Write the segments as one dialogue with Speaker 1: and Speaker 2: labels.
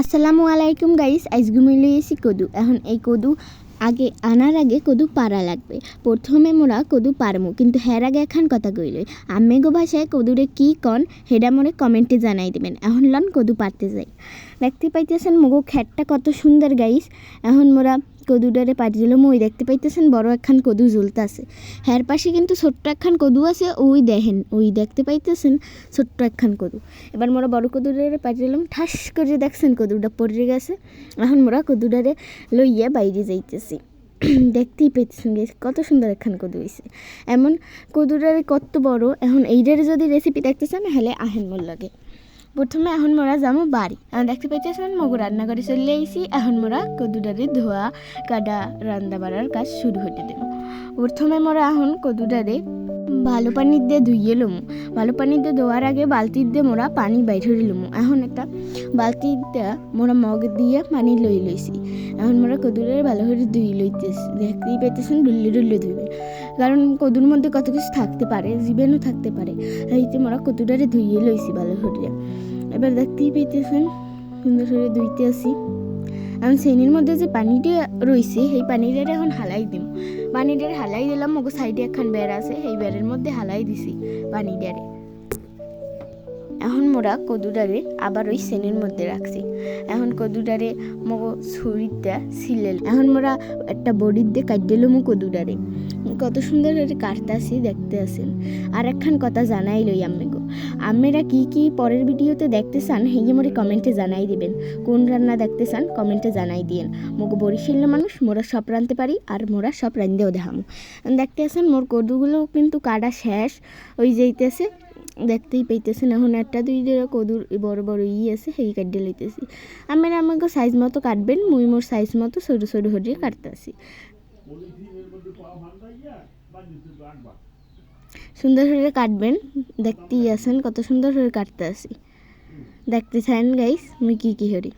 Speaker 1: আসসালামু আলাইকুম গাইস আইসগুমি লইছি কদু। এখন এই কদু আগে আনার আগে কদু পারা লাগবে। প্রথমে মোরা কদু পারমু কিন্তু হের আগে এখন কথা কইল আমেগো ভাষায় কদুরে কি কন হেডা মোরে কমেন্টে জানাই দিবেন। এখন লন কদু পারতে যাই। দেখতে পাইতেছেন মগো খ্যাটটা কত সুন্দর গাইস। এখন মোরা কদুডারে পাটি দিলাম ওই দেখতে পাইতেছেন বড় একখান কদু ঝুলতাছে হ্যার পাশে কিন্তু ছোট্ট একখান কদু আছে ওই দেখেন ওই দেখতে পাইতেছেন ছোট্ট একখান কদু। এবার মোরা বড় কদুডারে পাটি দিলাম ঠাস করে দেখছেন কদুটা পড়ে গেছে। এখন মোরা কদুডারে লইয়া বাইরে যাইতেছি। দেখতেই পেতেছেন guys, কত সুন্দর একখান কদু হয়েছে এমন কদুটারে কত বড় এখন এইটার যদি রেসিপি দেখতে চান হলে আহেন মোর লাগে। প্রথমে এখন মোরা যাব বাড়ি। দেখতে পাইতেছেন মগু রান্না করে চলে আইসি এখন মোরা কদুডারে ধোয়া, কাটা রান্না বাড়ার কাজ শুরু হতে দেব। প্রথমে মোরা এখন কদুডারে ভালো পানির দিয়ে ধুইয়ে লমু। ভালো পানি দিয়ে ধোয়ার আগে বালতির দিয়ে মোরা পানি বাইরে লমু। এখন একটা বালতি দিয়ে মোরা মগ দিয়ে পানি লই লইছি এখন মোরা কদুরের ভালো করে ধুই লইতেছি দেখতেই পাইতেছেন ডুল্লি ডুল্লি ধুইবেন কারণ কদুর মধ্যে কত কিছু থাকতে পারে জীবাণু থাকতে পারে এইতে মোরা কদুটারে ধুইয়ে লইছি ভালো করে এবার দেখতেই পাইতেছেন সুন্দর করে ধুইতে আসি এখন শ্রেণির মধ্যে যে পানিটা রয়েছে সেই পানিটারে এখন হালাই দিম। পানিটারে হালাই দিলাম মগো সাইডে একখান বেড় আছে, সেই বেড়ের মধ্যে হালাই দিছি পানিটারে এখন মোরা কদুডারে আবার ওই শ্রেণির মধ্যে রাখছি এখন কদুডারে মগো ছুরিটা ছিলে এখন মোরা একটা বডির দিয়ে কাট দিলাম কদুডারে কত সুন্দর কাটতে আসি দেখতে আসেন আর একখান কথা জানাই লই আম্মেগো আম্মেরা কি কি পরের ভিডিওতে দেখতে চান, হেগে মোরে কমেন্টে জানাই দিবেন। কোন রান্না দেখতে চান, কমেন্টে জানাই দিয়েন। মোগো বরিশাল মানুষ, মোরা সব রাঁধতে পারি, আর মোরা সব রান্ধেও দেখামো। দেখতে আসেন মোর কদুগুলো কিন্তু কাটা শেষ। ওই যাইতেছে, দেখতেই পাইতেছেন, এখন একটা দুই দিয়ে কদুর বড় বড় ই আছে সেই কাটিয়ে লইতেছি। আমার আমাকে সাইজ মতো কাটবেন, মুই মোর সাইজ মতো সরু সরু হরিয়ে কাটতেছি। সুন্দর করে কাটবেন। দেখতেই আছেন, কত সুন্দর করে কাটতে আসি দেখতে চান গাইস মুই কি কি হরি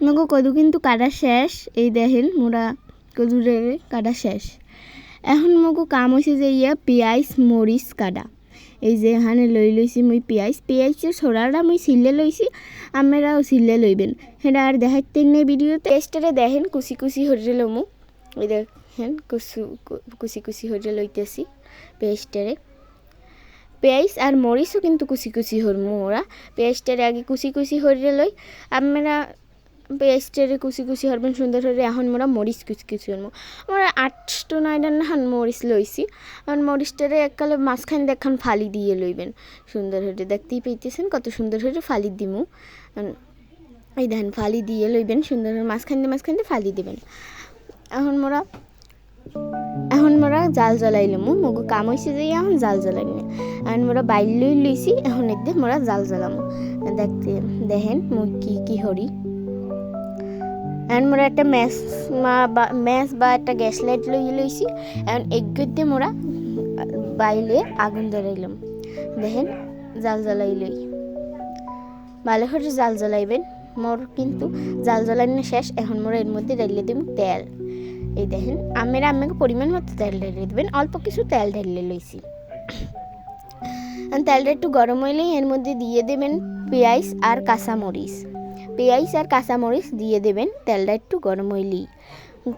Speaker 1: আমাকে কদু কিন্তু কাটা শেষ। এই দেখেন, মোরা কদুরের কাটা শেষ। এখন মগো কাম হয়েছে যে ইয়া পিঁয়াজ, মরিচ কাটা। এই যে এখানে লই লইছি মুই পিঁয়াজ। পিঁয়াজের ছোড়াটা মুই সিলে লইছি আপনারাও সিলে লইবেন সেটা আর দেখাইতে নেই ভিডিওতে টেস্টারে দেখেন কুচি কুচি হরে লমু। ওই দেখেন কুচু কুচি কুচি হরে লইতেছি পেস্টারে পেঁয়াজ আর মরিচও কিন্তু কুচি কুচি হরমু ওরা পেঁয়াজটারে আগে কুচি কুচি হরে লই আপনারা পেস্টেরে কুচি কুচি হরবেন, সুন্দর করে এখন মোরা মরিচ কুচি কুচি হরমু। আমরা আট টু নাইন হান মরিচ লইছি। আর মরিচটারে এককালে মাঝখান দেখান ফালি দিয়ে লইবেন। সুন্দর করে দেখতেই পেয়েছেন কত সুন্দর করে ফালি দিমু। এই দেখেন, ফালি দিয়ে লইবেন, সুন্দর করে মাঝখান দিয়ে মাঝখান দিয়ে ফালি দিবেন। এখন মোরা এখন মোরা জাল জ্বলাইলামু মগু কাম হয়েছে যে এখন জাল জ্বলাই না এখন মোরা বাইল লই লইছি, এখন এতে মোরা জাল জ্বলামু। দেখতে, দেখেন মুই কি কি হরি। এখন মোরা একটা ম্যাচ বা ম্যাচ বা একটা গ্যাস লাইট লই লইছি। এখন এগতে মোরা বাইলে আগুন ধরাইলাম। দেখেন, জাল জ্বালাই লই। ভালো করে জাল জ্বালাইবেন। মোর কিন্তু জাল জ্বালানো শেষ। এখন মোরা এর মধ্যে ঢালিয়ে দেব তেল। এই দেখেন, আমের আমাকে পরিমাণ মতো তেল ঢালিয়ে দেবেন। অল্প কিছু তেল ঢালিয়ে লইছি। তেলটা একটু গরম হইলেই এর মধ্যে দিয়ে দেবেন পেঁয়াজ আর কাঁচামরিচ। পেঁয়াজ আর কাঁচামরিচ দিয়ে দেবেন। তেলটা একটু গরম হইলেই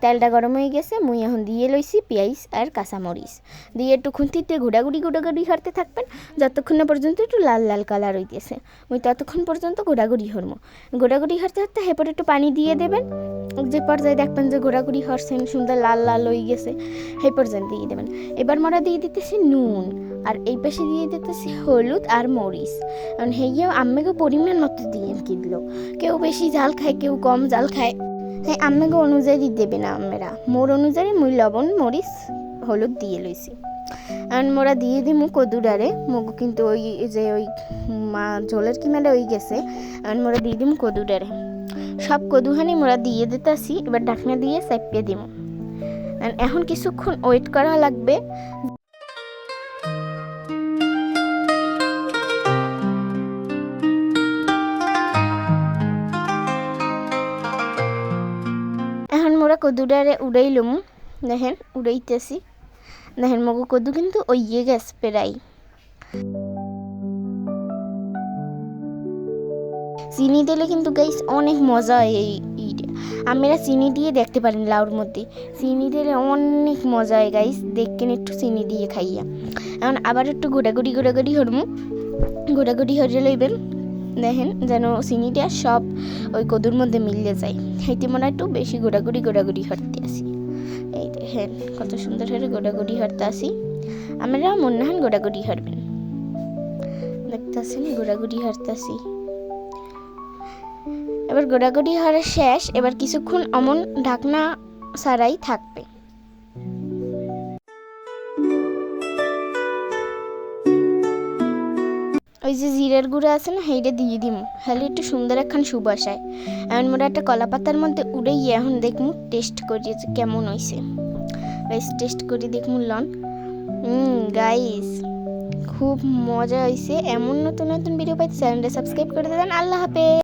Speaker 1: তেলটা গরম হয়ে গেছে, মুই এখন দিয়ে লইছি পেঁয়াজ আর কাঁচামরিচ। দিয়ে একটু খুন্তিতে ঘোরাঘুরি ঘোরাঘুরি হারতে থাকবেন, যতক্ষণ না পর্যন্ত একটু লাল লাল কালার হইতেছে। মুই ততক্ষণ পর্যন্ত ঘোরাঘুরি হরম ঘোরাঘুরি হারতে হারতে এরপর একটু পানি দিয়ে দেবেন। যে পর্যায়ে দেখবেন যে ঘোরাঘুরি হরছেন সুন্দর লাল লাল হয়ে গেছে, সেই পর্যন্ত দিয়ে দেবেন। এবার মরা দিয়ে দিতেছি নুন। আর এই পাশে দিয়ে দিতেছি হলুদ আর মরিচ। কারণ হেয়েও আম্মাকে পরিমাণ মতো দিয়ে কিনল কেউ বেশি জাল খায়, কেউ কম জাল খায়। হ্যাঁ আম্মাকে অনুযায়ী দেবে না আম্মেরা। মোর অনুযায়ী মুই লবণ, মরিচ, হলুদ দিয়ে লইছি। আর মোরা দিয়ে দিমু কদুডারে মুগু কিন্তু ওই যে ওই মা ঝোলের কিমারে ওই গেছে। আর মোরা দিয়ে দিমু কদুডারে সব কদুহানি মোরা দিয়ে দিতেছি। এবার ঢাকনা দিয়ে চাপিয়ে দিমু। এখন কিছুক্ষণ ওয়েট করা লাগবে। কদুটারে উড়াইলম দেখেন উড়াইতেছি। দেখেন মগু কদু কিন্তু ওইয়ে গেছে প্রায়। চিনি দিলে কিন্তু গাইস অনেক মজা হয় এই ইটা চিনি দিয়ে দেখতে পারেন লাউর মধ্যে। চিনি দিলে অনেক মজা হয় গাইস দেখেন একটু চিনি দিয়ে খাইয়া। এখন আবার একটু গোড়াগুড়ি গোড়াগুড়ি হরমু। গোড়াগুড়ি হরে লইবেন। দেখেন যেন চিনিটা সব ওই কদুর মধ্যে মিলে যায়। সেইটি মনে একটু বেশি গোড়াগুড়ি গোড়াগুড়ি হরতে আসি। এই দেখেন কত সুন্দর হয়ে গোড়াগুড়ি হরতে আসি। আমরা মনে হয় গোড়াগুড়ি হরবেন দেখতেছেন গোড়াগুড়ি হরতে আসি। এবার গোড়াগড়ি হওয়ার শেষ, এবার কিছুক্ষণ অমন ঢাকনা ছাড়াই থাকবে। ওই যে জিরের গুঁড়ো আছে না হেইটা দিয়ে দিম। হলে একটু সুন্দর একখান সুবাসায়। এমন মোটা একটা কলা পাতার মধ্যে উড়ে গিয়ে এখন দেখমু টেস্ট করি কেমন হয়েছে গাইস টেস্ট করি, দেখমু লন। গাইস খুব মজা হয়েছে এমন নতুন নতুন ভিডিও পাইতে চ্যানেলটা সাবস্ক্রাইব করে দেবেন। আল্লাহ হাফেজ।